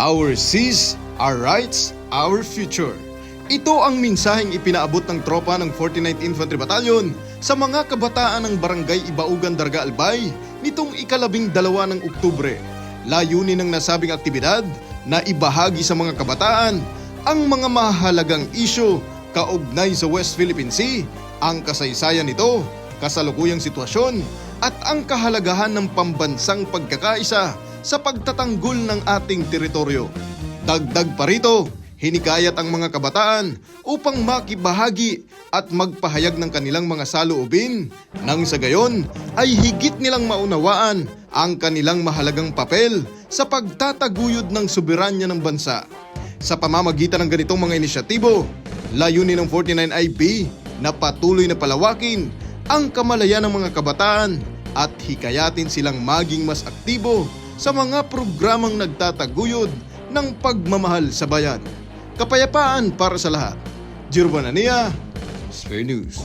Our seas, our rights, our future. Ito ang minsaheng ipinaabot ng tropa ng 49th Infantry Battalion sa mga kabataan ng Barangay Ibaugan, Darga Albay nitong ikalabing dalawa ng Oktubre. Layunin ng nasabing aktibidad na ibahagi sa mga kabataan ang mga mahalagang isyo kaugnay sa West Philippine Sea, ang kasaysayan nito, kasalukuyang sitwasyon at ang kahalagahan ng pambansang pagkakaisa sa pagtatanggol ng ating teritoryo. Dagdag pa rito, hinikayat ang mga kabataan upang makibahagi at magpahayag ng kanilang mga saloobin nang sa gayon ay higit nilang maunawaan ang kanilang mahalagang papel sa pagtataguyod ng soberanya ng bansa. Sa pamamagitan ng ganitong mga inisyatibo, layunin ng 49IP na patuloy na palawakin ang kamalayan ng mga kabataan at hikayatin silang maging mas aktibo sa mga programang nagtataguyod ng pagmamahal sa bayan. Kapayapaan para sa lahat. Jirvanania, Spare News.